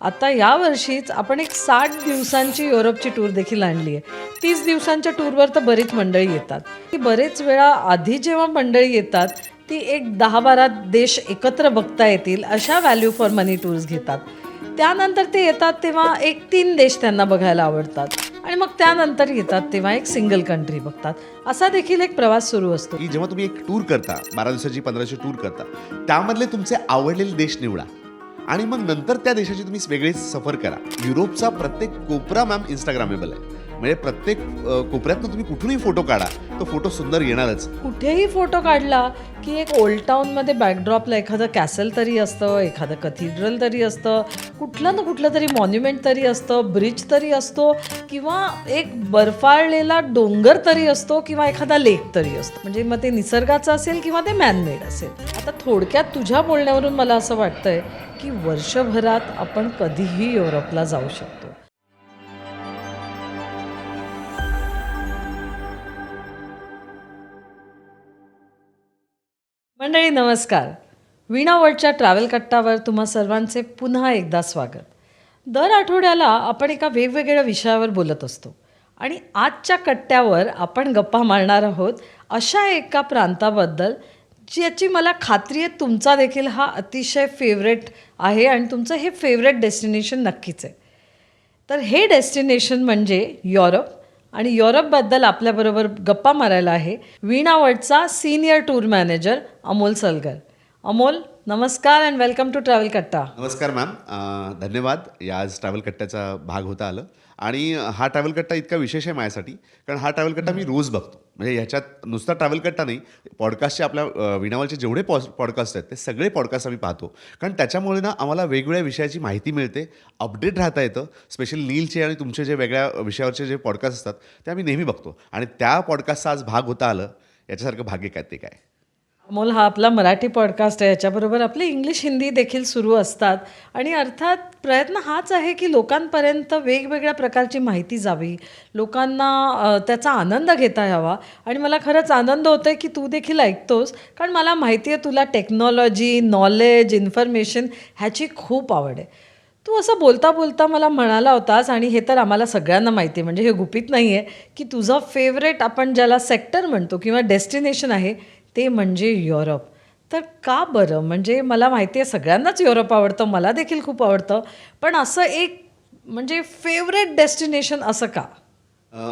आता यावर्षीच आपण एक साठ दिवसांची युरोपची टूर देखील आणली आहे. तीस दिवसांच्या टूरवर तर बरीच मंडळी येतात. ती बरेच वेळा आधी जेव्हा मंडळी येतात ती एक दहा बारा देश एकत्र बघता येतील अशा व्हॅल्यू फॉर मनी टूर्स घेतात. त्यानंतर ते येतात तेव्हा एक तीन देश त्यांना बघायला आवडतात. आणि मग त्यानंतर येतात तेव्हा एक सिंगल कंट्री बघतात. असा देखील एक प्रवास सुरू असतो. की जेव्हा तुम्ही एक टूर करता बारा दिवसाची पंधराची टूर करता त्यामधले तुमचे आवडलेले देश निवडा. आणि मग नंतर त्या देशाची तुम्ही वेगळी सफर करा. युरोपचा प्रत्येक कोपरा मॅम इंस्टाग्रामेबल आहे. म्हणजे प्रत्येक कोपऱ्यातनं तुम्ही कुठूनही फोटो काढा तो फोटो सुंदर येणारच. कुठेही फोटो काढला की एक ओल्ड टाऊनमध्ये बॅकड्रॉपला एखादं कॅसल तरी असतं एखादं कथिड्रल तरी असतं कुठलं ना कुठलं तरी मॉन्युमेंट तरी असतं ब्रिज तरी असतो किंवा एक बर्फाळलेला डोंगर तरी असतो किंवा एखादा लेक तरी असतो. म्हणजे मग ते निसर्गाचं असेल किंवा ते मॅनमेड असेल. आता थोडक्यात तुझ्या बोलण्यावरून मला असं वाटतंय की वर्षभरात आपण कधीही युरोपला जाऊ शकतो. मंडळी नमस्कार. वीणा ट्रॅव्हल कट्टावर तुम्हा सर्वांचे पुन्हा एकदा स्वागत. दर आठवड्याला आपण एका वेगवेगळ्या विषयावर बोलत असतो आणि आजच्या कट्ट्यावर आपण गप्पा मारणार आहोत अशा एका प्रांताबद्दल ज्याची मला खात्री आहे तुमचा देखील हा अतिशय फेवरेट आहे आणि तुमचं हे फेवरेट डेस्टिनेशन नक्कीच आहे. तर हे डेस्टिनेशन म्हणजे युरोप आणि युरोपबद्दल आपल्याबरोबर गप्पा मारायला आहे. वीणावटचा senior tour manager Amol Salgar. Amol नमस्कार अँड वेलकम टू ट्रॅव्हल कट्टा नमस्कार मॅम धन्यवाद. या आज ट्रॅव्हल कट्ट्याचा भाग होता आलं. आणि हा ट्रॅव्हल कट्टा इतका विशेष आहे माझ्यासाठी कारण हा ट्रॅव्हल कट्टा मी रोज बघतो. म्हणजे ह्याच्यात नुसता ट्रॅव्हल कट्टा नाही पॉडकास्टचे आपल्या अ, जेवढे पॉ पॉडकास्ट आहेत ते सगळे पॉडकास्ट आम्ही पाहतो. कारण त्याच्यामुळे ना आम्हाला वेगवेगळ्या विषयाची माहिती मिळते अपडेट राहता येतं. स्पेशल नीलचे आणि तुमचे जे वेगळ्या विषयावरचे जे पॉडकास्ट असतात ते आम्ही नेहमी बघतो. आणि त्या पॉडकास्टचा आज भाग होता आलं याच्यासारखं भाग्य काय ते काय? अमोल हा आपला मराठी पॉडकास्ट आहे. याच्याबरोबर आपले इंग्लिश हिंदी देखील सुरू असतात. आणि अर्थात प्रयत्न हाच आहे की लोकांपर्यंत वेगवेगळ्या प्रकारची माहिती जावी. लोकांना त्याचा आनंद घेता यावा. आणि मला खरंच आनंद होतो आहे की तू देखील ऐकतोस. कारण मला माहिती आहे तुला टेक्नॉलॉजी नॉलेज इन्फॉर्मेशन ह्याची खूप आवड आहे. तू असं बोलता बोलता मला म्हणाला होतास आणि हे तर आम्हाला सगळ्यांना माहिती आहे. म्हणजे हे गुपित नाही आहे की तुझं फेवरेट आपण ज्याला सेक्टर म्हणतो किंवा डेस्टिनेशन आहे ते म्हणजे युरोप. तर का बरं? म्हणजे मला माहिती आहे सगळ्यांनाच युरोप आवडतं मला देखील खूप आवडतं. पण असं एक म्हणजे फेवरेट डेस्टिनेशन असं का?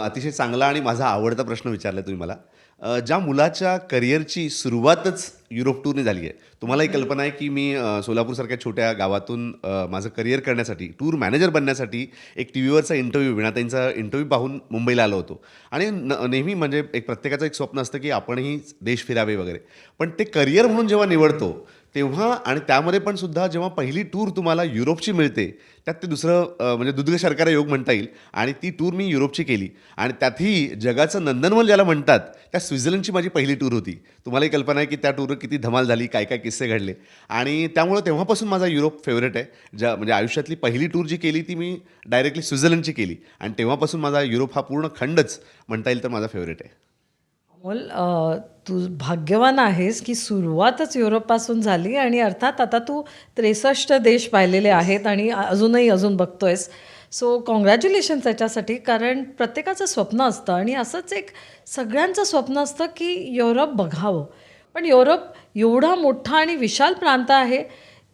अतिशय चांगला आणि माझा आवडता प्रश्न विचारला तुम्ही मला. ज्या मुलाच्या करिअरची सुरुवातच युरोप टूरने झाली आहे. तुम्हालाही कल्पना आहे की मी सोलापूरसारख्या छोट्या गावातून माझं करिअर करण्यासाठी टूर मॅनेजर बनण्यासाठी एक टी व्हीवरचा इंटरव्ह्यू विनाताईंचा इंटरव्ह्यू पाहून मुंबईला आलो होतो. आणि न नेहमी म्हणजे एक प्रत्येकाचं एक स्वप्न असतं की आपणही देश फिरावे वगैरे. पण ते करिअर म्हणून जेव्हा निवडतो तेव्हा आणि त्यामध्ये पण सुद्धा जेव्हा पहिली टूर तुम्हाला युरोपची मिळते त्यात ते दुसरं म्हणजे दुर्ग शर्करा योग म्हणता येईल. आणि ती टूर मी युरोपची केली. आणि त्यातही जगाचं नंदनवन ज्याला म्हणतात त्या स्वित्झर्लंडची माझी पहिली टूर होती. तुम्हालाही कल्पना आहे की त्या टूर किती धमाल झाली काय काय किस्से घडले. आणि त्यामुळं तेव्हापासून माझा युरोप फेवरेट आहे. ज्या म्हणजे आयुष्यातली पहिली टूर जी केली ती मी डायरेक्टली स्वित्झर्लंडची केली. आणि तेव्हापासून माझा युरोप हा पूर्ण खंडच म्हणता येईल तर माझा फेवरेट आहे. अमोल अ, तू भाग्यवान आहेस की सुरुवातच युरोपपासून झाली आणि अर्थात आता तू त्रेसष्ट देश पाहिलेले आहेत आणि अजूनही अजून बघतोयस. सो कॉंग्रॅच्युलेशन त्याच्यासाठी कारण प्रत्येकाचं स्वप्न असतं आणि असंच एक सगळ्यांचं स्वप्न असतं की युरोप बघावं. पण युरोप एवढा मोठा आणि विशाल प्रांत आहे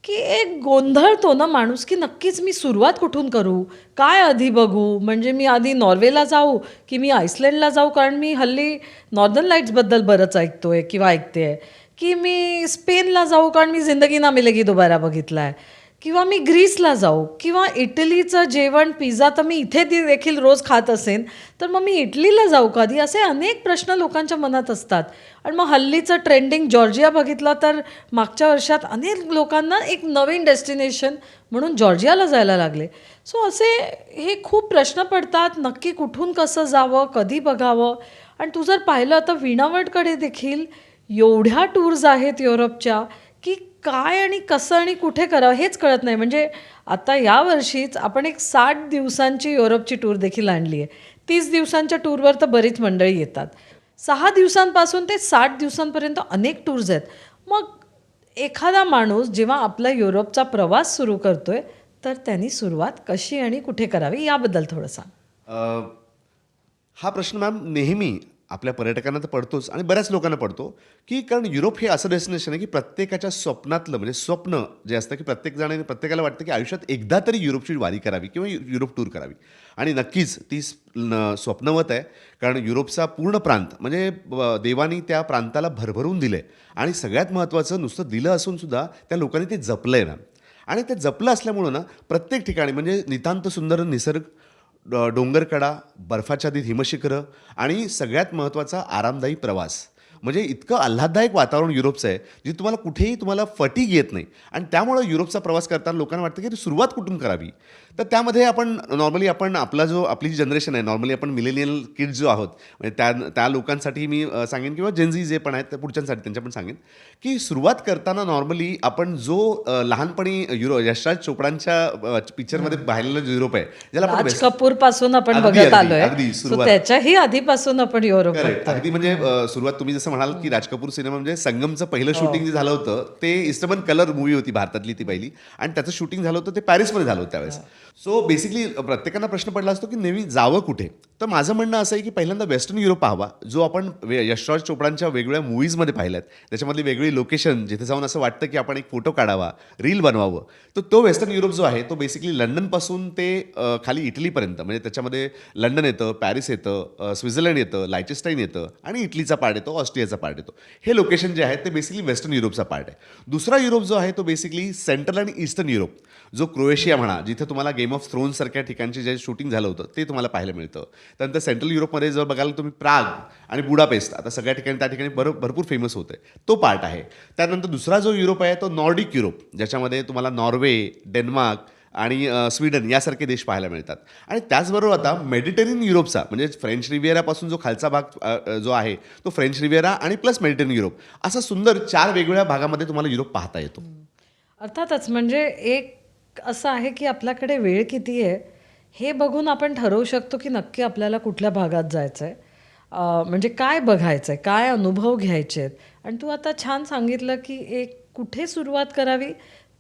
की एक गोंधळतो ना माणूस की नक्कीच मी सुरुवात कुठून करू? काय आधी बघू? म्हणजे मी आधी नॉर्वेला जाऊ की मी आयसलँडला जाऊ? कारण मी हल्ली नॉर्दर्न लाईट्सबद्दल बरंच ऐकतोय किंवा ऐकते आहे की मी स्पेनला जाऊ? कारण मी जिंदगी ना मिलेगी दुबारा बघितला आहे किंवा मी ग्रीसला जाऊ किंवा इटलीचं जेवण पिझ्झा तर मी इथे देखील रोज खात असेन तर मग मी इटलीला जाऊ कधी? असे अनेक प्रश्न लोकांच्या मनात असतात. आणि मग हल्लीचं ट्रेंडिंग जॉर्जिया बघितलं तर मागच्या वर्षात अनेक लोकांना एक नवीन डेस्टिनेशन म्हणून जॉर्जियाला जायला लागले. सो असे हे खूप प्रश्न पडतात नक्की कुठून कसं जावं कधी बघावं? आणि तू जर पाहिलं तर विणावटकडे देखील एवढ्या टूर्स आहेत युरोपच्या काय आणि कसं आणि कुठे करावं हेच कळत नाही. म्हणजे आता यावर्षीच आपण एक साठ दिवसांची युरोपची टूर देखील आणली आहे. तीस दिवसांच्या टूरवर तर बरीच मंडळी येतात. सहा दिवसांपासून ते साठ दिवसांपर्यंत अनेक टूर्स आहेत. मग एखादा माणूस जेव्हा आपला युरोपचा प्रवास सुरू करतोय तर त्यांनी सुरुवात कशी आणि कुठे करावी याबद्दल थोडं सांग. हा प्रश्न मॅम नेहमी आपल्या पर्यटकांना तर पडतोच आणि बऱ्याच लोकांना पडतो की कारण युरोप हे असं डेस्टिनेशन आहे की प्रत्येकाच्या स्वप्नातलं म्हणजे स्वप्न जे असतं की प्रत्येक जणांनी प्रत्येकाला वाटतं की आयुष्यात एकदा तरी युरोपची वारी करावी किंवा युरोप टूर करावी. आणि नक्कीच ती स्वप्नवत आहे कारण युरोपचा पूर्ण प्रांत म्हणजे ब- देवानी त्या प्रांताला भरभरून दिलं आहे आणि सगळ्यात महत्त्वाचं नुसतं दिलं असूनसुद्धा त्या लोकांनी ते जपलं आहे ना. आणि ते जपलं असल्यामुळं ना प्रत्येक ठिकाणी म्हणजे नितांत सुंदर निसर्ग डोंगरकडा बर्फाच्छादित हिमशिखरं आणि सगळ्यात महत्त्वाचा आरामदायी प्रवास. म्हणजे इतकं आल्हाददायक वातावरण युरोपचं आहे जे तुम्हाला कुठेही तुम्हाला फटीग येत नाही. आणि त्यामुळं युरोपचा प्रवास करताना लोकांना वाटतं की सुरुवात कुठून करावी? तर त्यामध्ये आपण नॉर्मली आपण आपला जो आपली जी जनरेशन आहे नॉर्मली आपण मिलेनियल किड्स जो आहोत म्हणजे त्या त्या लोकांसाठी मी सांगेन किंवा जेनझी जे पण आहेत त्या पुढच्यांसाठी त्यांच्या पण सांगेन की सुरुवात करताना नॉर्मली आपण जो लहानपणी युरो यशराज चोपडांच्या पिक्चरमध्ये पाहिलेला जो युरोप आहे ज्याला आपण राज वेस्ट- कपूरपासून आपण बघत आलोय. अगदी, सुरुवात. त्याच्याही आधीपासून आपण युरोप अगदी म्हणजे सुरुवात तुम्ही जसं म्हणाल की राज कपूर सिनेमा म्हणजे संगमचं पहिलं हो. शूटिंग जे झालं होतं ते इस्टमन कलर मूवी होती भारतातली ती पहिली. आणि त्याचं शूटिंग झालं होतं ते पॅरिसमध्ये झालं होतं त्यावेळेस. सो बेसिकली प्रत्येकांना प्रश्न पडला असतो की नेहमी जावं कुठे? तर माझं म्हणणं असं आहे की पहिल्यांदा वेस्टर्न युरोप पाहावा जो आपण वे- यशराज चोपडांच्या वेगवेगळ्या मूवीजमध्ये पाहिल्यात. त्याच्यामधली वेगळी लोकेशन जिथे जाऊन असं वाटतं की आपण एक फोटो काढावा रील बनवावं. तर तो वेस्टर्न युरोप जो आहे तो बेसिकली लंडनपासून ते खाली इटलीपर्यंत म्हणजे त्याच्यामध्ये लंडन येतं पॅरिस येतं स्वित्झर्लंड येतं लायचेस्टाईन येतं आणि इटलीचा पार्ट येतो ऑस्ट्रियाचा पार्ट येतो. हे लोकेशन जे आहे ते बेसिकली वेस्टर्न युरोपचा पार्ट आहे. दुसरा युरोप जो आहे तो बेसिकली सेंट्रल आणि ईस्टर्न युरोप जो क्रोएशिया म्हणा जिथे तुम्हाला गेम ऑफ थ्रोन सारख्या ठिकाणचे जे शूटिंग झालं होतं ते तुम्हाला पाहायला मिळतं. त्यानंतर सेंट्रल युरोपमध्ये जर बघायला तुम्ही प्राग आणि बुडापेस्ट आता सगळ्या ठिकाणी त्या ठिकाणी भर भरपूर फेमस होते तो पार्ट आहे. त्यानंतर दुसरा जो युरोप आहे तो नॉर्डिक युरोप ज्याच्यामध्ये तुम्हाला नॉर्वे डेन्मार्क आणि स्वीडन यासारखे देश पाहायला मिळतात. आणि त्याचबरोबर आता मेडिटेरियन युरोपचा म्हणजे फ्रेंच रिव्हिएरापासून जो खालचा भाग जो आहे तो फ्रेंच रिव्हिएरा आणि प्लस मेडिटेरियन युरोप असा सुंदर चार वेगवेगळ्या भागामध्ये तुम्हाला युरोप पाहता येतो. अर्थातच म्हणजे एक असं आहे की आपल्याकडे वेळ किती आहे हे बघून आपण ठरवू शकतो की नक्की आपल्याला कुठल्या भागात जायचं आहे म्हणजे काय बघायचं आहे काय अनुभव घ्यायचे आहेत आणि तू आता छान सांगितलं की एक कुठे सुरुवात करावी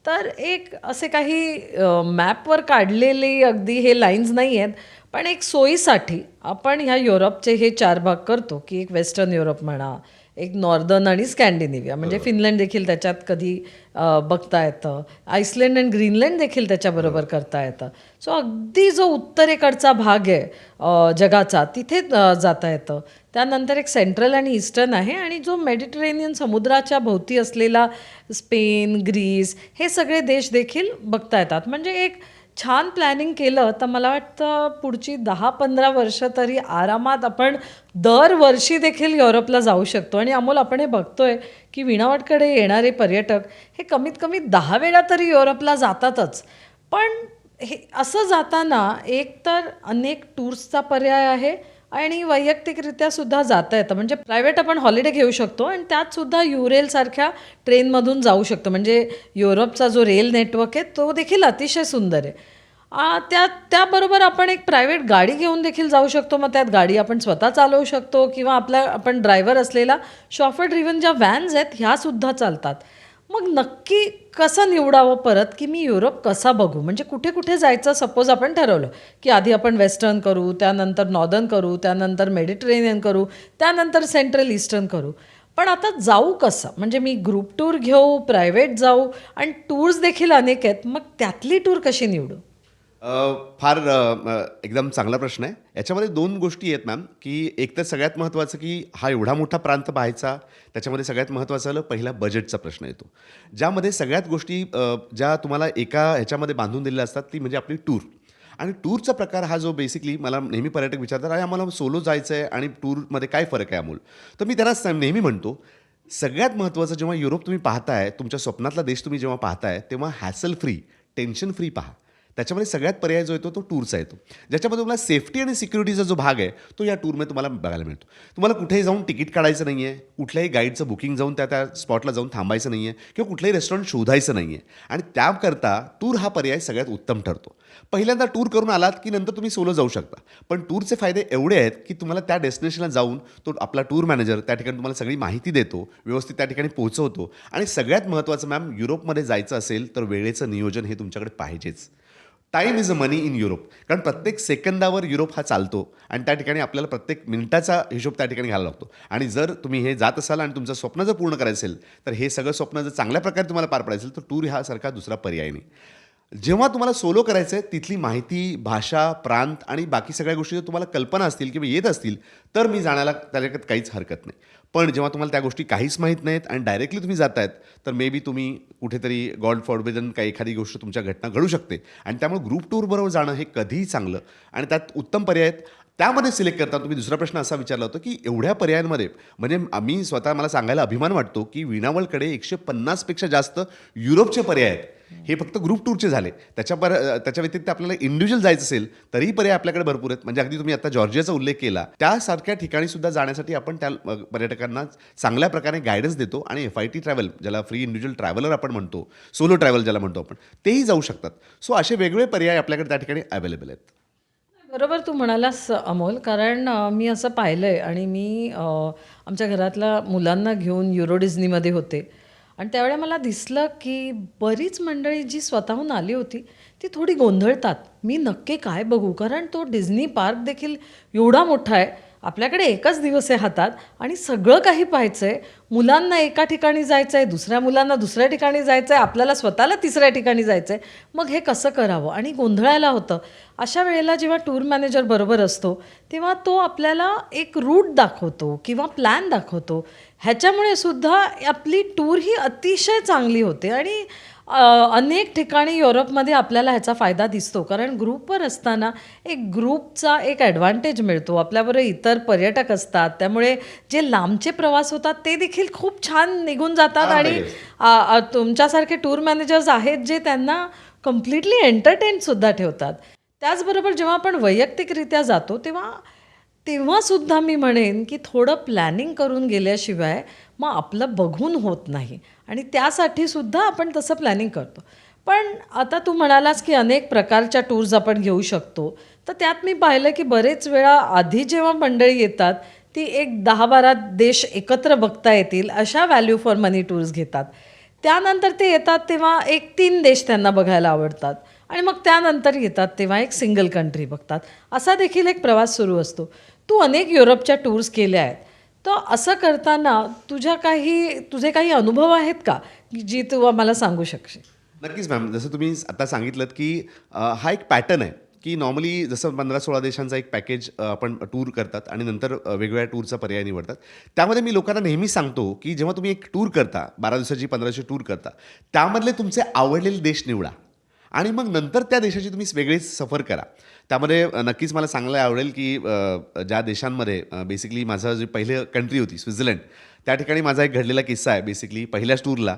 तर एक असे काही मॅपवर काढलेले अगदी हे लाईन्स नाही आहेत पण एक सोयीसाठी आपण ह्या युरोपचे हे चार भाग करतो की एक वेस्टर्न युरोप म्हणा एक नॉर्दर्न आणि स्कॅन्डिनेव्हिया म्हणजे फिनलँड देखील त्याच्यात कधी बघता येतं. आईसलँड आणि ग्रीनलँड देखील त्याच्याबरोबर करता येतं. सो अगदी जो उत्तरेकडचा भाग आहे जगाचा तिथे जाता येतं. त्यानंतर एक सेंट्रल आणि ईस्टर्न आहे आणि जो मेडिटेरेनियन समुद्राच्या भोवती असलेला स्पेन ग्रीस हे सगळे देश देखील बघता येतात. म्हणजे एक छान प्लॅनिंग केलं तर मला वाटतं पुढची दहा पंधरा वर्ष तरी आरामात आपण दरवर्षी देखील युरोपला जाऊ शकतो. आणि अमोल आपण हे बघतोय की विणावटकडे येणारे पर्यटक हे कमीत कमी दहा वेळा तरी युरोपला जातातच. पण हे असं जाताना एक तर अनेक टूर्सचा पर्याय आहे आणि वैयक्तिकरित्या सुद्धा जाता येतं. म्हणजे प्रायव्हेट आपण हॉलिडे घेऊ शकतो आणि त्यात सुद्धा युरेलसारख्या ट्रेनमधून जाऊ शकतो. म्हणजे युरोपचा जो रेल नेटवर्क आहे तो देखील अतिशय सुंदर आहे. त्या त्याबरोबर आपण एक प्रायव्हेट गाडी घेऊन देखील जाऊ शकतो. मग त्यात गाडी आपण स्वतः चालवू शकतो किंवा आपला आपण ड्रायव्हर असलेला शॉफर ड्रिव्हन ज्या व्हॅन्स आहेत ह्यासुद्धा चालतात. मग नक्की कसं निवडावं परत? की मी युरोप कसा बघू? म्हणजे कुठे कुठे जायचं सपोज आपण ठरवलं की आधी आपण वेस्टर्न करू त्यानंतर नॉर्दर्न करू त्यानंतर मेडिटेरेनियन करू त्यानंतर सेंट्रल ईस्टर्न करू. पण आता जाऊ कसं? म्हणजे मी ग्रुप टूर घेऊ प्रायव्हेट जाऊ आणि टूर्स देखील अनेक आहेत मग त्यातली टूर कशी निवडू? फार एकदम चांगला प्रश्न आहे. याच्यामध्ये दोन गोष्टी आहेत मॅम की एक तर सगळ्यात महत्त्वाचं की हा एवढा मोठा प्रांत पाहायचा त्याच्यामध्ये सगळ्यात महत्त्वाचं आलं पहिला बजेटचा प्रश्न येतो. ज्यामध्ये सगळ्यात गोष्टी ज्या तुम्हाला एका ह्याच्यामध्ये बांधून दिलेल्या असतात ती म्हणजे आपली टूर आणि टूरचा प्रकार हा जो बेसिकली मला नेहमी पर्यटक विचारतात अरे आम्हाला सोलो जायचं आहे आणि टूरमध्ये काय फरक आहे अमोल? तर मी त्यांना स- नेहमी म्हणतो सगळ्यात महत्त्वाचं जेव्हा युरोप तुम्ही पाहताय तुमच्या स्वप्नातला देश तुम्ही जेव्हा पाहताय तेव्हा हॅसल फ्री टेन्शन फ्री पहा. त्याच्यामध्ये सगळ्यात पर्याय जो येतो तो टूरचा येतो. ज्याच्यामध्ये तुम्हाला सेफ्टी आणि सिक्युरिटीचा जो भाग आहे तो या टूरमध्ये तुम्हाला बघायला मिळतो. तुम्हाला कुठेही जाऊन तिकीट काढायचं नाही आहे कुठल्याही गाईडचं बुकिंग जाऊन त्या त्या स्पॉटला जाऊन थांबायचं नाही आहे किंवा कुठलंही रेस्टॉरंट शोधायचं नाही आहे आणि त्याकरता टूर हा पर्याय सगळ्यात उत्तम ठरतो. पहिल्यांदा टूर करून आलात की नंतर तुम्ही सोलो जाऊ शकता. पण टूरचे फायदे एवढे आहेत की तुम्हाला त्या डेस्टिनेशनला जाऊन तो आपला टूर मॅनेजर त्या ठिकाणी तुम्हाला सगळी माहिती देतो व्यवस्थित त्या ठिकाणी पोहोचवतो. आणि सगळ्यात महत्त्वाचं मॅम युरोपमध्ये जायचं असेल तर वेळेचं नियोजन हे तुमच्याकडे पाहिजेच. Time is a money in Europe कारण प्रत्येक सेकंदावर युरोप हा चालतो आणि त्या ठिकाणी आपल्याला प्रत्येक मिनिटाचा हिशोब त्या ठिकाणी घ्यायला लागतो. आणि जर तुम्ही हे जात असाल आणि तुमचं स्वप्न जर पूर्ण करायचं असेल तर हे सगळं स्वप्न जर चांगल्या प्रकारे तुम्हाला पार पाडायचं असेल तर टूर हा सारखा दुसरा पर्याय नाही. जेव्हा तुम्हाला सोलो करायचं आहे तिथली माहिती भाषा प्रांत आणि बाकी सगळ्या गोष्टी जर तुम्हाला कल्पना असतील किंवा येत असतील तर मी जाण्याला त्याच्यात काहीच हरकत नाही. पण जेव्हा तुम्हाला त्या गोष्टी काहीच माहीत नाहीत आणि डायरेक्टली तुम्ही जातायत तर मे बी तुम्ही कुठेतरी गॉड फॉरबिदन काही एखादी गोष्ट तुमच्या घटना घडू शकते. आणि त्यामुळे ग्रुप टूरबरोबर जाणं हे कधीही चांगलं. आणि त्यात उत्तम पर्याय आहेत. त्यामध्ये सिलेक्ट करताना तुम्ही दुसरा प्रश्न असा विचारला होता की एवढ्या पर्यायांमध्ये म्हणजे आम्ही स्वतः मला सांगायला अभिमान वाटतो की विणावळकडे एकशे पन्नासपेक्षा जास्त युरोपचे पर्याय आहेत. हे फक्त ग्रुप टूरचे झाले. त्याच्या पर त्याच्या व्यतिरिक्त आपल्याला इंडिव्हिज्युअल जायचं असेल तरीही पर्याय आपल्याकडे भरपूर आहेत. म्हणजे अगदी तुम्ही आता जॉर्जियाचा उल्लेख केला त्यासारख्या ठिकाणी सुद्धा जाण्यासाठी आपण त्या पर्यटकांना चांगल्या प्रकारे गायडन्स देतो आणि एफ आय टी ट्रॅव्हल ज्याला फ्री इंडिव्हिज्युअल ट्रॅव्हलर आपण म्हणतो सोलो ट्रॅव्हल ज्याला म्हणतो आपण तेही जाऊ शकतात. सो असे वेगवेगळे पर्याय आपल्याकडे त्या ठिकाणी अवेलेबल आहेत. बरोबर तू म्हणालास अमोल कारण मी असं पाहिलं आहे आणि मी आमच्या घरातल्या मुलांना घेऊन युरो डिझनीमध्ये होते. आणि त्यावेळेला मला दिसलं की बरीच मंडळी जी स्वतःहून आली होती ती थोडी गोंधळतात. मी नक्की काय बघू? कारण तो डिझनी पार्क देखील एवढा मोठा आहे. आपल्याकडे एकच दिवस आहे हातात आणि सगळं काही पाहायचं आहे मुलांना एका ठिकाणी जायचं आहे दुसऱ्या मुलांना दुसऱ्या ठिकाणी जायचं आहे आपल्याला स्वतःला तिसऱ्या ठिकाणी जायचं आहे मग हे कसं करावं? आणि गोंधळायला होतं. अशा वेळेला जेव्हा टूर मॅनेजर बरोबर असतो तेव्हा तो आपल्याला एक रूट दाखवतो किंवा प्लॅन दाखवतो. ह्याच्यामुळे सुद्धा आपली टूर ही अतिशय चांगली होते आणि अनेक ठिकाणी युरोपमध्ये आपल्याला ह्याचा फायदा दिसतो. कारण ग्रुपवर असताना एक ग्रुपचा एक ॲडव्हान्टेज मिळतो. आपल्याबरोबर इतर पर्यटक असतात. त्यामुळे जे लांबचे प्रवास होतात ते देखील खूप छान निघून जातात आणि तुमच्यासारखे टूर मॅनेजर्स आहेत जे त्यांना कम्प्लिटली एंटरटेनसुद्धा ठेवतात. त्याचबरोबर जेव्हा आपण वैयक्तिकरित्या जातो तेव्हा तेव्हासुद्धा मी म्हणेन की थोडं प्लॅनिंग करून गेल्याशिवाय मग आपलं बघून होत नाही. आणि त्यासाठी सुद्धा आपण तसं प्लॅनिंग करतो. पण आता तू म्हणालास की अनेक प्रकारच्या टूर्स आपण घेऊ शकतो. तर त्यात मी पाहिलं की बरेच वेळा आधी जेव्हा मंडळी येतात ती एक दहा बारा देश एकत्र बघता येतील अशा व्हॅल्यू फॉर मनी टूर्स घेतात. त्यानंतर ते येतात तेव्हा एक तीन देश त्यांना बघायला आवडतात. आणि मग त्यानंतर येतात तेव्हा एक सिंगल कंट्री बघतात. असा देखील एक प्रवास सुरू असतो. तू अनेक युरोपच्या टूर्स केल्या आहेत. तर असं करताना तुझ्या काही तुझे काही अनुभव आहेत का की जी तू मला सांगू शकशील? नक्कीच मॅम. जसं तुम्ही आता सांगितलं की हा एक पॅटर्न आहे की नॉर्मली जसं पंधरा सोळा देशांचा एक पॅकेज आपण टूर करतात आणि नंतर वेगवेगळ्या टूरचा पर्याय निवडतात. त्यामध्ये मी लोकांना नेहमी सांगतो की जेव्हा तुम्ही एक टूर करता बारा दिवसाची पंधराशे टूर करता त्यामधले तुमचे आवडलेले देश निवडा. आणि मग नंतर त्या देशाची तुम्ही वेगळीच सफर करा. त्यामध्ये नक्कीच मला सांगायला आवडेल की ज्या देशांमध्ये बेसिकली माझं जे पहिलं कंट्री होती स्वित्झर्लंड त्या ठिकाणी माझा एक घडलेला किस्सा आहे बेसिकली पहिल्याच टूरला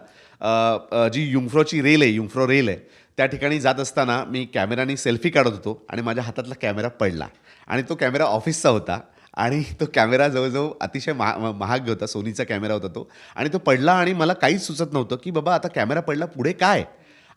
जी युंफ्रोची रेल आहे युंफ्रो रेल आहे त्या ठिकाणी जात असताना मी कॅमेराने सेल्फी काढत होतो आणि माझ्या हातातला कॅमेरा पडला. आणि तो कॅमेरा ऑफिसचा होता आणि तो कॅमेरा जवळजवळ अतिशय महा महाग होता सोनीचा कॅमेरा होता तो. आणि तो पडला आणि मला काहीच सुचत नव्हतं की बाबा आता कॅमेरा पडला पुढे काय?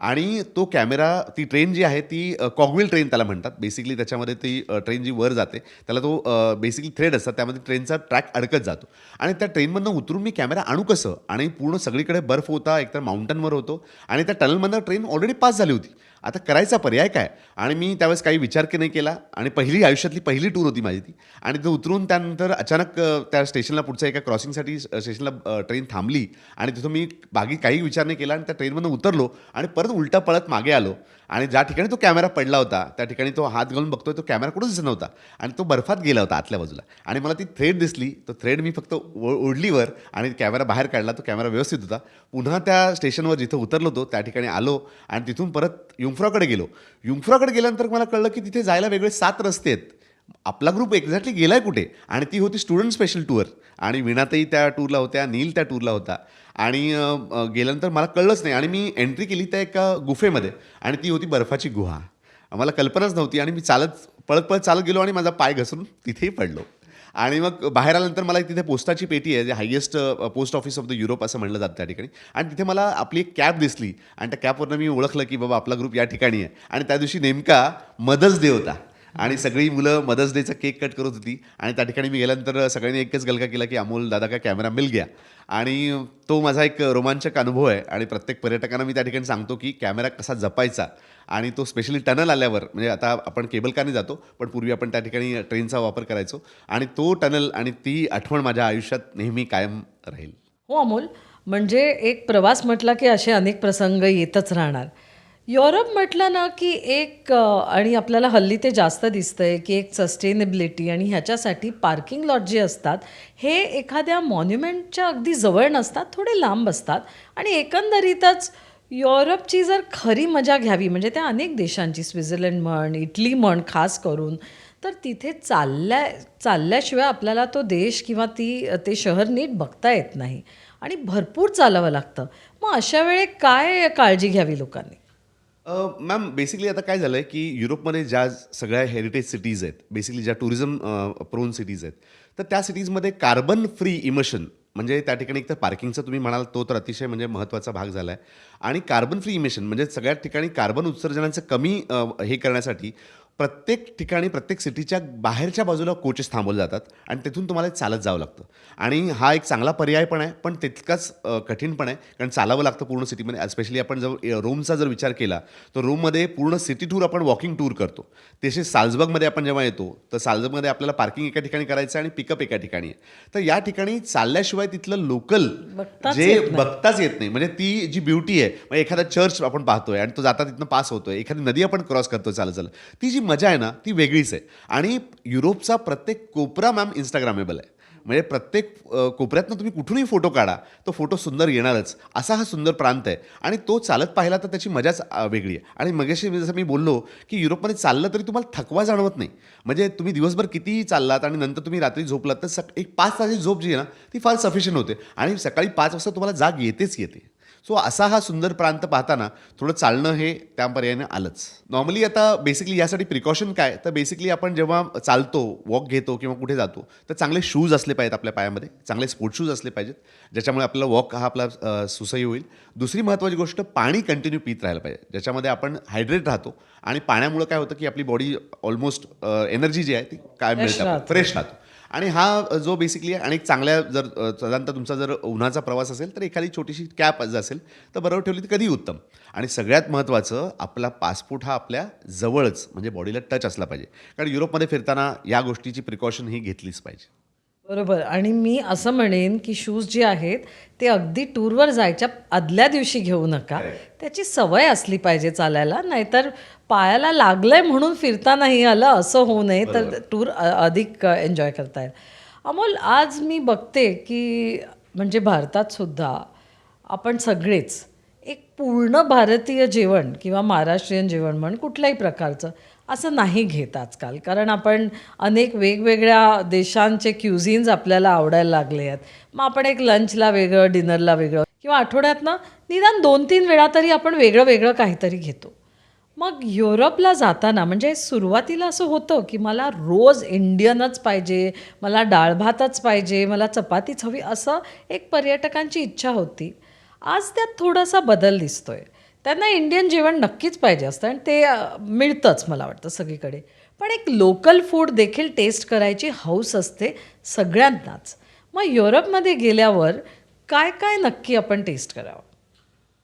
आणि तो कॅमेरा ती ट्रेन जी आहे ती कॉगविल ट्रेन त्याला म्हणतात. बेसिकली त्याच्यामध्ये ती ट्रेन जी वर जाते त्याला तो बेसिकली थ्रेड असतात. त्यामध्ये ट्रेनचा ट्रॅक अडकत जातो. आणि त्या ट्रेनमधनं उतरून मी कॅमेरा आणू कसं? आणि पूर्ण सगळीकडे बर्फ होता एकतर माउंटनवर होतो. आणि त्या टनलमधनं ट्रेन ऑलरेडी पास झाली होती. आता करायचा पर्याय काय? आणि मी त्यावेळेस काही विचार की नाही केला. आणि पहिली आयुष्यातली पहिली टूर होती माझी ती. आणि तो उतरून त्यानंतर अचानक त्या स्टेशनला पुढच्या एका क्रॉसिंगसाठी स्टेशनला ट्रेन थांबली. आणि तिथं मी बाकी काही विचार नाही केला आणि त्या ट्रेनमधून उतरलो आणि परत उलटा पळत मागे आलो. आणि ज्या ठिकाणी तो कॅमेरा पडला होता त्या ठिकाणी तो हात घालून बघतोय तो कॅमेरा कुठंच दिसत नव्हता. आणि तो बर्फात गेला होता आतल्या बाजूला. आणि मला ती थ्रेड दिसली. तो थ्रेड मी फक्त ओ ओढलीवर आणि कॅमेरा बाहेर काढला तो कॅमेरा व्यवस्थित होता. पुन्हा त्या स्टेशनवर जिथं उतरलो होतो त्या ठिकाणी आलो आणि तिथून परत युमफ्राकडे गेलो. युमफ्राकडे गेल्यानंतर मला कळलं की तिथे जायला वेगळे सात रस्ते आहेत. आपला ग्रुप एक्झॅक्टली गेला आहे कुठे? आणि ती होती स्टुडंट स्पेशल टूर आणि विणातही त्या टूरला होत्या नील त्या टूरला होता. आणि गेल्यानंतर मला कळलंच नाही. आणि मी एंट्री केली त्या एका गुफेमध्ये. आणि ती होती बर्फाची गुहा. मला कल्पनाच नव्हती आणि मी चालत पळत पळत चालत गेलो आणि माझा पाय घसरून तिथेही पडलो. आणि मग बाहेर आल्यानंतर मला एक तिथे पोस्टाची पेटी आहे जे highest post office of the Europe असं म्हणलं जातं त्या ठिकाणी. आणि तिथे मला आपली एक कॅब दिसली. आणि त्या कॅबवरनं मी ओळखलं की बाबा आपला ग्रुप या ठिकाणी आहे. आणि त्या दिवशी नेमका मदर्स डे होता. आणि सगळी मुलं मदर्स डेचा केक कट करत होती. आणि त्या ठिकाणी मी गेल्यानंतर सगळ्यांनी एकच गलका केला की अमोल दादा का कॅमेरा मिल गया आणि तो माझा एक रोमांचक अनुभव आहे. आणि प्रत्येक पर्यटकांना मी त्या ठिकाणी सांगतो की कॅमेरा कसा जपायचा? आणि तो स्पेशली टनल आल्यावर म्हणजे आता आपण केबल कारने जातो पण पूर्वी आपण त्या ठिकाणी ट्रेनचा वापर करायचो. आणि तो टनल आणि ती आठवण माझ्या आयुष्यात नेहमी कायम राहील. हो अमोल. म्हणजे एक प्रवास म्हटला की असे अनेक प्रसंग येतच राहणार. युरोप म्हटलं ना की एक आणि आपल्याला हल्ली ते जास्त दिसतंय की एक सस्टेनेबिलिटी आणि ह्याच्यासाठी पार्किंग लॉट जे असतात हे एखाद्या मॉन्युमेंटच्या अगदी जवळ नसतात थोडे लांब असतात. आणि एकंदरीतच युरोपची जर खरी मजा घ्यावी म्हणजे त्या अनेक देशांची स्वित्झर्लंड म्हण इटली म्हण खास करून तर तिथे चालल्या चालल्याशिवाय आपल्याला तो देश किंवा ती ते शहर नीट बघता येत नाही. आणि भरपूर चालावं लागतं. मग अशा वेळी काय काळजी घ्यावी लोकांनी? मॅम बेसिकली आता काय झालं आहे की युरोपमध्ये ज्या सगळ्या हेरिटेज सिटीज आहेत बेसिकली ज्या टुरिझम प्रोन सिटीज आहेत तर त्या सिटीजमध्ये कार्बन फ्री इमिशन म्हणजे त्या ठिकाणी एक तर पार्किंगचं तुम्ही म्हणाल तो तर अतिशय म्हणजे महत्त्वाचा भाग झाला आहे आणि कार्बन फ्री इमिशन म्हणजे सगळ्या ठिकाणी कार्बन उत्सर्जनाचं कमी हे करण्यासाठी प्रत्येक ठिकाणी प्रत्येक सिटीच्या बाहेरच्या बाजूला कोचेस थांबवले जातात आणि तिथून तुम्हाला चालत जावं लागतं. आणि हा एक चांगला पर्याय पण आहे पण तितकाच कठीण पण आहे कारण चालावं लागतं पूर्ण सिटीमध्ये. स्पेशली आपण जर रोमचा जर विचार केला तर रोममध्ये पूर्ण सिटी टूर आपण वॉकिंग टूर करतो. तसे साल्झबर्गमध्ये आपण जेव्हा येतो तर साल्झबर्गमध्ये आपल्याला पार्किंग एका ठिकाणी करायचं आहे आणि पिकअप एका ठिकाणी आहे. तर या ठिकाणी चालल्याशिवाय तिथलं लोकल जे. बघताच येत नाही. म्हणजे ती जी ब्युटी आहे म्हणजे एखादा चर्च आपण पाहतोय आणि तो जाता तिथनं पास होतोय. एखादी नदी आपण क्रॉस करतोय चालत चालत ती जी मजा आहे ना ती वेगळीच आहे. आणि युरोपचा प्रत्येक कोपरा मॅम इंस्टाग्रामेबल आहे. म्हणजे प्रत्येक कोपऱ्यातनं तुम्ही कुठूनही फोटो काढा तो फोटो सुंदर येणारच. असा हा सुंदर प्रांत आहे. आणि तो चालत पाहिला तर त्याची मजाच वेगळी आहे. आणि मगेशी जसं मी बोललो की युरोपमध्ये चाललं तरी तुम्हाला थकवा जाणवत नाही. म्हणजे तुम्ही दिवसभर कितीही चाललात आणि नंतर तुम्ही रात्री झोपलात तर सक एक पाच तासाची झोप जी आहे ना ती फार सफिशियंट होते. आणि सकाळी पाच वाजता तुम्हाला जाग येतेच येते. सो असा हा सुंदर प्रांत पाहताना थोडं चालणं हे त्या पर्यायाने आलंच. नॉर्मली आता बेसिकली यासाठी प्रिकॉशन काय? तर बेसिकली आपण जेव्हा चालतो वॉक घेतो किंवा कुठे जातो तर चांगले शूज असले पाहिजेत आपल्या पायामध्ये. चांगले स्पोर्ट शूज असले पाहिजेत ज्याच्यामुळे आपल्याला वॉक हा आपला अ, सुसह्य होईल. दुसरी महत्त्वाची गोष्ट पाणी कंटिन्यू पित राहायला पाहिजे. ज्याच्यामध्ये आपण हायड्रेट राहतो आणि पाण्यामुळं काय होतं की आपली बॉडी ऑलमोस्ट एनर्जी जी आहे ती काय मिळते राहते. फ्रेश राहतो. आणि हा जो बेसिकली आणि चांगल्या जर साधारणतः तुमचा जर उन्हाचा प्रवास असेल तर एखादी छोटीशी कॅप जर असेल तर बरोबर ठेवली तर कधीही उत्तम. आणि सगळ्यात महत्त्वाचं आपला पासपोर्ट हा आपल्या जवळच म्हणजे बॉडीला टच असला पाहिजे. कारण युरोपमध्ये फिरताना या गोष्टीची प्रिकॉशन ही घेतलीच पाहिजे. बरोबर. आणि मी असं म्हणेन की शूज जे आहेत ते अगदी टूरवर जायच्या आदल्या दिवशी घेऊ नका. त्याची सवय असली पाहिजे चालायला नाहीतर पायाला लागलंय म्हणून फिरता नाही आलं असं होऊ नये. तर टूर अधिक एन्जॉय करता येईल. अमोल आज मी बघते की म्हणजे भारतात सुद्धा आपण सगळेच एक पूर्ण भारतीय जेवण किंवा महाराष्ट्रीयन जेवण म्हण कुठल्याही प्रकारचं असं नाही घेत आजकाल. कारण आपण अनेक वेगवेगळ्या देशांचे क्युझिन्स आपल्याला आवडायला लागले आहेत. मग आपण एक लंचला वेगळं डिनरला वेगळं किंवा आठवड्यातनं निदान दोन तीन वेळा तरी आपण वेगळं वेगळं काहीतरी घेतो. मग युरोपला जाताना म्हणजे सुरुवातीला असं होतं की मला रोज इंडियनच पाहिजे मला डाळ भातच पाहिजे मला चपातीच हवी असं एक पर्यटकांची इच्छा होती. आज त्यात थोडासा बदल दिसतोय. त्यांना इंडियन जेवण नक्कीच पाहिजे असतं आणि ते मिळतंच मला वाटतं सगळीकडे. पण एक लोकल फूड देखील टेस्ट करायची हौस असते सगळ्यांनाच. मग युरोपमध्ये गेल्यावर काय काय नक्की आपण टेस्ट करावं?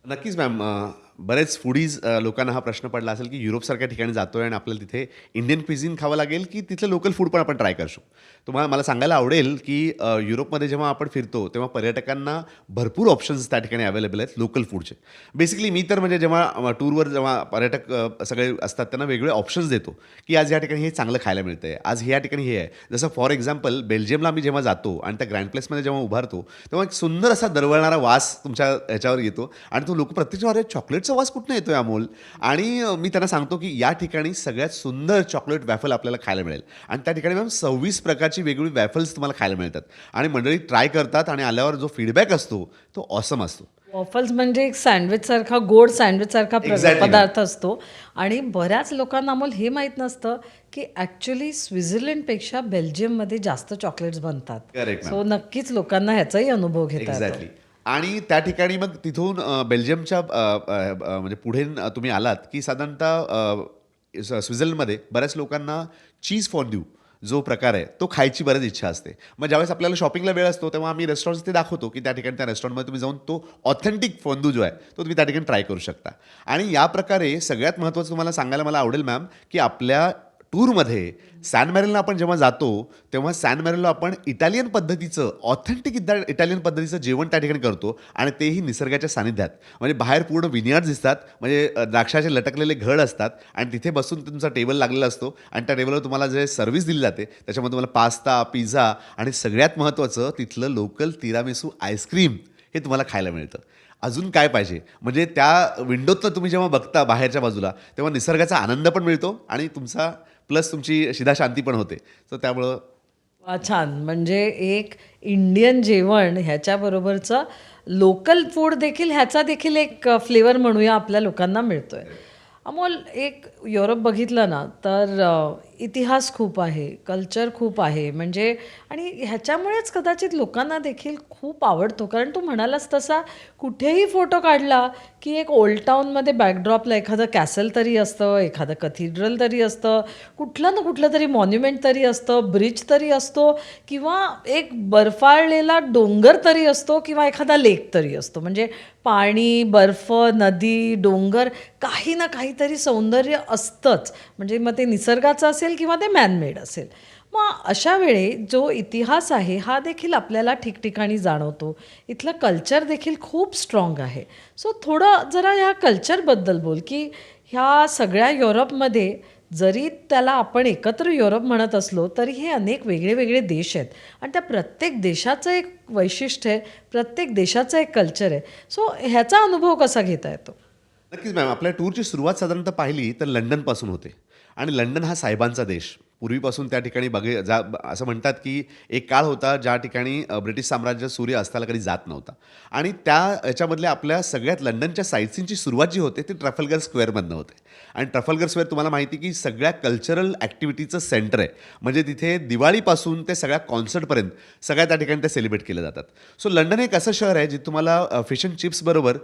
नक्कीच मॅम. बरेच फुडीज लोकांना हा प्रश्न पडला असेल की युरोपसारख्या ठिकाणी जातो आहे आणि आपल्याला तिथे इंडियन क्विझिन खावं लागेल की तिथलं लोकल फूड पण आपण ट्राय करू तुम्हाला मला सांगायला आवडेल की युरोपमध्ये जेव्हा आपण फिरतो तेव्हा पर्यटकांना भरपूर ऑप्शन्स त्या ठिकाणी अवेलेबल आहेत लोकल फूडचे बेसिकली मी तर म्हणजे जेव्हा टूरवर जेव्हा पर्यटक सगळे असतात त्यांना वेगळे ऑप्शन्स देतो की आज या ठिकाणी हे चांगलं खायला मिळतं आहे आज या ठिकाणी हे आहे. जसं फॉर एक्झाम्पल बेल्जियमला आम्ही जेव्हा जातो आणि त्या ग्रँड प्लेसमध्ये जेव्हा उभारतो तेव्हा एक सुंदर असा दरवळणारा वास तुमच्या ह्याच्यावर येतो आणि तो लोक प्रत्यक्ष अरे चॉकलेटचा वास कुठनं येतोय अमोल? आणि मी त्यांना सांगतो की या ठिकाणी सगळ्यात सुंदर चॉकलेट वॅफल आपल्याला खायला मिळेल. आणि त्या ठिकाणी मॅम सव्वीस प्रकारची वेगवेगळी वॅफल्स तुम्हाला खायला मिळतात. आणि मंडळी ट्राय करतात आणि आल्यावर जो फीडबॅक असतो तो ऑसम असतो. वॉफल्स म्हणजे एक सँडविच सारखा गोड सँडविच सारखा. पदार्थ असतो. आणि बऱ्याच लोकांना अमोल हे माहीत नसतं की ॲक्च्युली स्वित्झर्लंडपेक्षा बेल्जियममध्ये जास्त चॉकलेट्स बनतात. सो नक्कीच लोकांना ह्याचाही अनुभव घेता येतो. एक्झॅक्टली आणि त्या ठिकाणी मग तिथून बेल्जियमच्या म्हणजे पुढे तुम्ही आलात की साधारणतः स्वित्झर्लंडमध्ये बऱ्याच लोकांना चीज फॉन्ड्यू जो प्रकार आहे तो खायची बरीच इच्छा असते. मग ज्यावेळेस आपल्याला शॉपिंगला वेळ असतो तेव्हा आम्ही रेस्टॉरंट्स ते दाखवतो की त्या ठिकाणी त्या रेस्टॉरंटमध्ये तुम्ही जाऊन तो ऑथेंटिक फोंदू जो आहे तो तुम्ही त्या ठिकाणी ट्राय करू शकता. आणि या प्रकारे सगळ्यात महत्त्वाचं तुम्हाला सांगायला मला आवडेल मॅम की आपल्या टूरमध्ये सॅन मॅरेलला आपण जेव्हा जातो तेव्हा सॅन मॅरेलला आपण इटालियन पद्धतीचं ऑथेंटिक इटा इटालियन पद्धतीचं जेवण त्या ठिकाणी करतो आणि तेही निसर्गाच्या सानिध्यात. म्हणजे बाहेर पूर्ण विनियार्ड दिसतात म्हणजे द्राक्षाचे लटकलेले घड असतात आणि तिथे बसून तुमचा टेबल लागलेला असतो आणि त्या टेबलवर तुम्हाला जे सर्व्हिस दिली जाते त्याच्यामध्ये तुम्हाला पास्ता पिझ्झा आणि सगळ्यात महत्त्वाचं तिथलं लोकल तिरामेसू आईस्क्रीम हे तुम्हाला खायला मिळतं. अजून काय पाहिजे? म्हणजे त्या विंडोतनं तुम्ही जेव्हा बघता बाहेरच्या बाजूला तेव्हा निसर्गाचा आनंद पण मिळतो आणि तुमचा प्लस तुमची शिधा शांती पण होते. तर त्यामुळं छान. म्हणजे एक इंडियन जेवण ह्याच्याबरोबरचं लोकल फूड देखील ह्याचा देखील एक फ्लेवर म्हणूया आपल्या लोकांना मिळतोय. अमोल एक युरोप बघितलं ना तर इतिहास खूप आहे कल्चर खूप आहे म्हणजे आणि ह्याच्यामुळेच कदाचित लोकांना देखील खूप आवडतो. कारण तू म्हणालास तसा कुठेही फोटो काढला की एक ओल्ड टाऊनमध्ये बॅकड्रॉपला एखादं कॅसल तरी असतं एखादं कथिड्रल तरी असतं कुठलं ना कुठलं तरी मॉन्युमेंट तरी असतं ब्रिज तरी असतो किंवा एक बर्फाळलेला डोंगर तरी असतो किंवा एखादा लेक तरी असतो. म्हणजे पाणी बर्फ नदी डोंगर काही ना काहीतरी सौंदर्य असतंच. म्हणजे मग ते निसर्गाचं असेल किंवा ते मॅनमेड असेल. मग अशा वेळी जो इतिहास आहे हा देखील आपल्याला ठिकठिकाणी जाणवतो. इथलं कल्चर देखील खूप स्ट्रॉंग आहे. सो थोडं जरा ह्या कल्चरबद्दल बोल की ह्या सगळ्या युरोपमध्ये जरी त्याला आपण एकत्र युरोप म्हणत असलो तरी हे अनेक वेगळे वेगळे देश आहेत. आणि त्या प्रत्येक देशाचं एक वैशिष्ट्य आहे प्रत्येक देशाचं एक कल्चर आहे. सो ह्याचा अनुभव कसा घेता येतो? नक्कीच मॅम आपल्या टूरची सुरुवात साधारणतः पाहिली तर लंडनपासून होते. आणि लंडन हा साहेबांचा देश. पूर्वीपासून त्या ठिकाणी बघे जा असं म्हणतात की एक काळ होता ज्या ठिकाणी ब्रिटिश साम्राज्य सूर्य अस्ताला कधी जात नव्हता. आणि त्या याच्यामधल्या आपल्या सगळ्यात लंडनच्या साईटसींची सुरुवात जी होते ती ट्रफलगर स्क्वेअरमधनं होते. आणि ट्रफलगर स्क्वेअर तुम्हाला माहिती की सगळ्या कल्चरल ॲक्टिव्हिटीचं सेंटर आहे. म्हणजे तिथे दिवाळीपासून ते सगळ्या कॉन्सर्टपर्यंत सगळ्या त्या ठिकाणी ते सेलिब्रेट केले जातात. सो लंडन एक असं शहर आहे जे तुम्हाला फिश अँड चिप्सबरोबर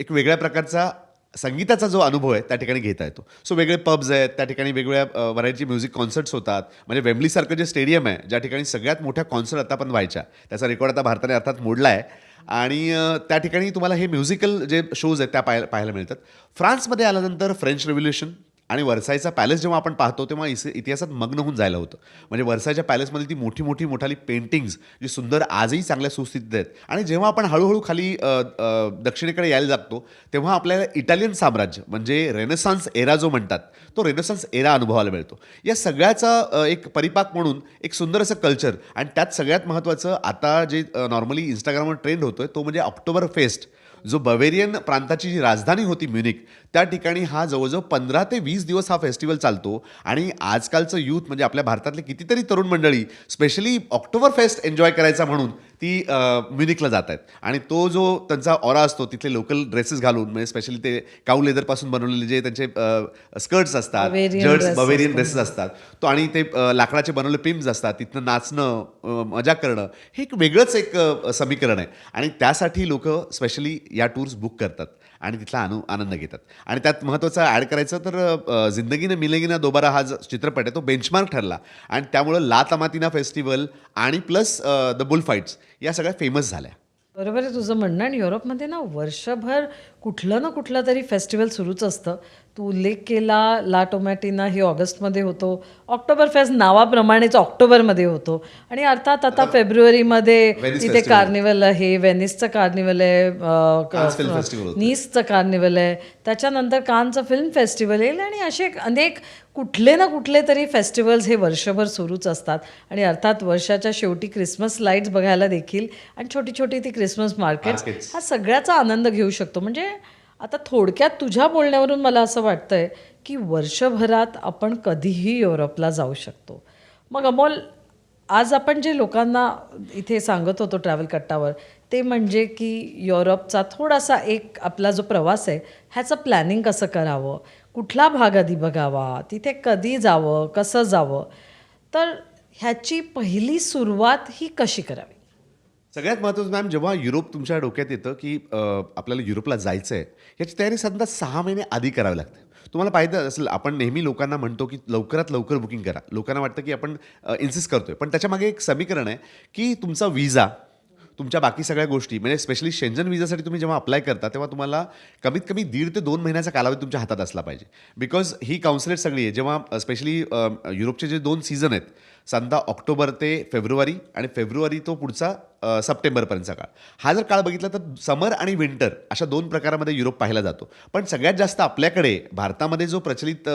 एक वेगळ्या प्रकारचा संगीताचा जो अनुभव आहे त्या ठिकाणी घेता येतो. सो वेगळे पब्स आहेत त्या ठिकाणी वेगवेगळ्या व्हरायटी म्युझिक कॉन्सर्ट्स होतात. म्हणजे वेम्बलीसारखं जे स्टेडियम आहे ज्या ठिकाणी सगळ्यात मोठ्या कॉन्सर्ट आता पण व्हायच्या. त्याचा रेकॉर्ड आता भारताने अर्थात मोडला आहे आणि त्या ठिकाणी तुम्हाला हे म्युझिकल जे शोज आहेत त्या पाहायला पाहायला मिळतात. फ्रान्समध्ये आल्यानंतर फ्रेंच रेव्होल्युशन आणि वर्सायचा पॅलेस जेव्हा आपण पाहतो तेव्हा इस इतिहासात मग्न होऊन जायला होतं. म्हणजे वर्सायच्या पॅलेसमध्ये ती मोठी मोठी मोठाली पेंटिंग्ज जी सुंदर आजही चांगल्या सुस्थितीत आहेत. आणि जेव्हा आपण हळूहळू खाली दक्षिणेकडे यायला लागतो तेव्हा आपल्याला इटालियन साम्राज्य म्हणजे रेनेसान्स एरा जो म्हणतात तो रेनेसान्स एरा अनुभवायला मिळतो. या सगळ्याचा एक परिपाक म्हणून एक सुंदर असं कल्चर आणि त्यात सगळ्यात महत्त्वाचं आता जे नॉर्मली इंस्टाग्रामवर ट्रेंड होतोय तो म्हणजे ऑक्टोबर फेस्ट जो बवेरियन प्रांताची जी राजधानी होती म्युनिक त्या ठिकाणी हा जवळजवळ पंधरा ते वीस दिवस हा फेस्टिवल चालतो. आणि आजकालचं यूथ म्हणजे आपल्या भारतातले कितीतरी तरुण मंडळी स्पेशली ऑक्टोबर फेस्ट एन्जॉय करायचा म्हणून ती म्युनिकला जात आहेत आणि तो जो त्यांचा ऑरा असतो तिथले लोकल ड्रेसेस घालून म्हणजे स्पेशली ते काऊ लेदरपासून बनवलेले जे त्यांचे स्कर्ट्स असतात जर्ट्स बवेरियन ड्रेसेस असतात. तो आणि ते लाकडाचे बनवलेले पिम्स असतात तिथनं नाचणं मजा करणं हे एक वेगळंच एक समीकरण आहे. आणि त्यासाठी लोक स्पेशली या टूर्स बुक करतात. आणि तिथला अनु आनंद घेतात. आणि त्यात महत्त्वाचं ॲड करायचं तर जिंदगीनं मिलगीनं दोबारा हा जो चित्रपट आहे तो बेंचमार्क ठरला. आणि त्यामुळं ला तमातिना फेस्टिवल आणि प्लस द बुल फाईट्स या सगळ्या फेमस झाल्या. बरोबर आहे. तुझं म्हणणं आणि युरोपमध्ये ना वर्षभर कुठलं ना कुठलं तरी फेस्टिवल सुरूच असतं. तू उल्लेख केला ला टोमॅटिना हे ऑगस्टमध्ये होतो ऑक्टोबर फेस्ट नावाप्रमाणेच ऑक्टोबरमध्ये होतो आणि अर्थात आता फेब्रुवारीमध्ये तिथे. कार्निवल आहे व्हेनिसचं कार्निवल आहे. नीसचं कार्निवल आहे त्याच्यानंतर कानचं फिल्म फेस्टिवल येईल आणि असे अनेक कुठले ना कुठले तरी फेस्टिवल्स हे वर्षभर सुरूच असतात आणि अर्थात वर्षाच्या शेवटी क्रिसमस लाईट्स बघायला देखील आणि छोटी छोटी ती क्रिसमस मार्केट्स Markets. हा सगळ्याचा आनंद घेऊ शकतो म्हणजे आता थोडक्यात तुझ्या बोलण्यावरून मला असं वाटतं आहे की वर्षभरात आपण कधीही युरोपला जाऊ शकतो. मग अमोल आज आपण जे लोकांना इथे सांगत होतो ट्रॅव्हल कट्टावर ते म्हणजे की युरोपचा थोडासा एक आपला जो प्रवास आहे ह्याचं प्लॅनिंग कसं करावं? कुठला भाग आधी बघावा? तिथे कधी जावं? कसं जावं? तर ह्याची पहिली सुरुवात ही कशी करावी? सगळ्यात महत्त्वाचं मॅम जेव्हा युरोप तुमच्या डोक्यात येतं की आपल्याला युरोपला जायचं आहे याची तयारी साधारणतः सहा महिने आधी करावी लागते. तुम्हाला पाहिजे असेल आपण नेहमी लोकांना म्हणतो की लवकरात लवकर बुकिंग करा. लोकांना वाटतं की आपण इन्सिस्ट करतोय. पण त्याच्यामागे एक समीकरण आहे की तुमचा विजा तुमच्या बाकी सगळ्या गोष्टी म्हणजे स्पेशली शेंजन विजासाठी तुम्ही जेव्हा अप्लाय करता तेव्हा तुम्हाला कमीत कमी दीड ते दोन महिन्याचा कालावधी तुमच्या हातात असला पाहिजे. बिकॉज ही काउन्सिलेट सगळी आहे जेव्हा स्पेशली युरोपचे जे दोन सीझन आहेत समजा ऑक्टोबर ते फेब्रुवारी आणि फेब्रुवारी तो पुढचा सप्टेंबरपर्यंतचा काळ. हा जर काळ बघितला तर समर आणि विंटर अशा दोन प्रकारामध्ये युरोप पाहिला जातो. पण सगळ्यात जास्त आपल्याकडे भारतामध्ये जो प्रचलित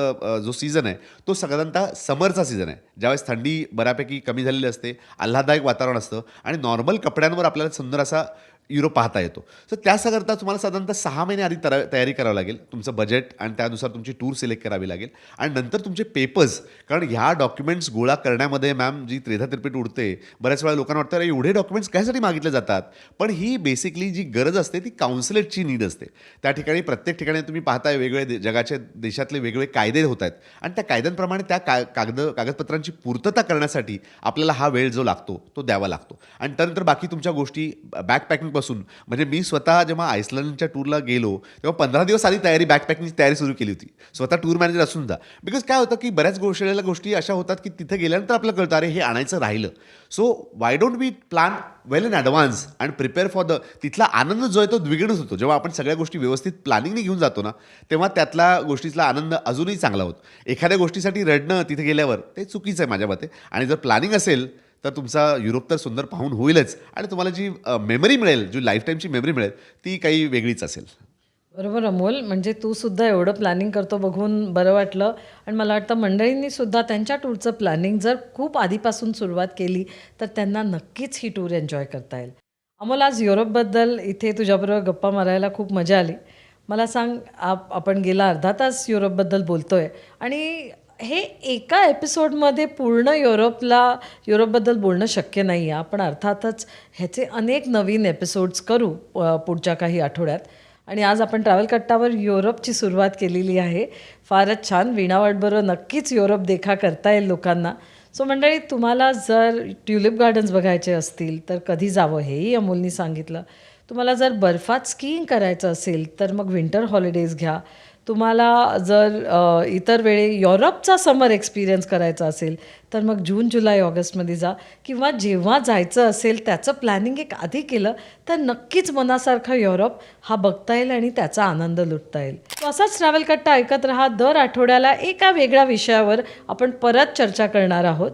जो सीझन आहे तो साधारणतः समरचा सीझन आहे. ज्यावेळेस थंडी बऱ्यापैकी कमी झालेली असते आल्हाददायक वातावरण असतं आणि नॉर्मल कपड्यांवर आपल्याला सुंदर असा युरोप पाहता येतो. तर त्यासाकरता तुम्हाला साधारणतः सहा महिने आधी तरा तयारी करावी लागेल. तुमचं बजेट आणि त्यानुसार तुमची टूर सिलेक्ट करावी लागेल. आणि नंतर तुमचे पेपर्स कारण ह्या डॉक्युमेंट्स गोळा करण्यामध्ये मॅम जी त्रेधा तिरपीट उडते बऱ्याच वेळा लोकांना वाटतं एवढे डॉक्युमेंट्स कशासाठी मागितल्या जातात. पण ही बेसिकली जी गरज असते ती काउन्सिलेटची नीड असते. त्या ठिकाणी प्रत्येक ठिकाणी तुम्ही पाहताय वेगवेगळे जगाच्या देशातले वेगवेगळे कायदे होत आहेत. आणि त्या कायद्यांप्रमाणे त्या का कागद कागदपत्रांची पूर्तता करण्यासाठी आपल्याला हा वेळ जो लागतो तो द्यावा लागतो. आणि त्यानंतर बाकी तुमच्या गोष्टी बॅक पॅकिंगपासून म्हणजे मी स्वतः जेव्हा आयसलंडच्या टूरला गेलो तेव्हा पंधरा दिवस आधी तयारी बॅक पॅकिंगची तयारी सुरू केली होती. स्वतः टूर मॅनेजर असून जा. बिकॉज काय होतं की बऱ्याच गोष्टीला गोष्टी अशा होतात की तिथे गेल्यानंतर आपल्याला कळतं अरे हे आणायचं राहिलं. So why don't we plan well in advance and prepare for the तिथला आनंद जो आहे तो द्विगुणच होतो. जेव्हा आपण सगळ्या गोष्टी व्यवस्थित प्लॅनिंगने घेऊन जातो ना तेव्हा त्यातला गोष्टीतला आनंद अजूनही चांगला होतो. एखाद्या गोष्टीसाठी रडणं तिथे गेल्यावर ते चुकीचं आहे माझ्या मते. आणि जर प्लॅनिंग असेल तर तुमचा युरोप तर सुंदर पाहून होईलच. आणि तुम्हाला जी मेमरी मिळेल जी लाईफ टाईमची मेमरी मिळेल ती काही वेगळीच असेल. बरोबर अमोल म्हणजे तू सुद्धा एवढं प्लॅनिंग करतो बघून बरं वाटलं. आणि मला वाटतं मंडळींनी सुद्धा त्यांच्या टूरचं प्लॅनिंग जर खूप आधीपासून सुरुवात केली तर त्यांना नक्कीच ही टूर एन्जॉय करता येईल. अमोल आज युरोपबद्दल इथे तुझ्याबरोबर गप्पा मारायला खूप मजा आली. मला सांग आप आपण गेला अर्धा तास युरोपबद्दल बोलतोय. आणि हे एका एपिसोडमध्ये पूर्ण युरोपला युरोपबद्दल बोलणं शक्य नाही आहे आपण अर्थातच ह्याचे अनेक नवीन एपिसोड्स करू पुढच्या काही आठवड्यात. आणि आज आपण ट्रॅव्हल कट्टावर युरोपची सुरुवात केलेली आहे. फारच छान वीणावाटबरोबर नक्कीच युरोप देखा करता येईल लोकांना. सो मंडळी तुम्हाला जर ट्युलिप गार्डन्स बघायचे असतील तर कधी जावं हेही अमोलनी सांगितलं. तुम्हाला जर बर्फात स्कीइंग करायचं असेल तर मग विंटर हॉलिडेज घ्या. तुम्हाला जर इतर वेळी युरोपचा समर एक्सपिरियन्स करायचा असेल तर मग जून जुलै ऑगस्टमध्ये जा. किंवा जेव्हा जायचं असेल त्याचं प्लॅनिंग एक आधी केलं तर नक्कीच मनासारखा युरोप हा बघता येईल आणि त्याचा आनंद लुटता येईल. तो असाच ट्रॅव्हल कट्टा ऐकत राहा. दर आठवड्याला एका वेगळ्या विषयावर आपण परत चर्चा करणार आहोत.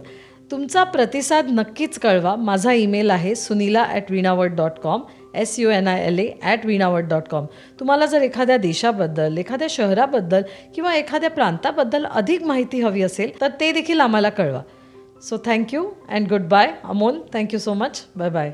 तुमचा प्रतिसाद नक्कीच कळवा. माझा ईमेल आहे Sunila at Veenaworld dot com S U N I L A at Veenaworld dot com तुम्हाला जर एखाद्या देशाबद्दल एखाद्या शहराबद्दल किंवा एखाद्या प्रांताबद्दल अधिक माहिती हवी असेल तर ते देखील आम्हाला कळवा. So thank you and goodbye Amol thank you so much bye bye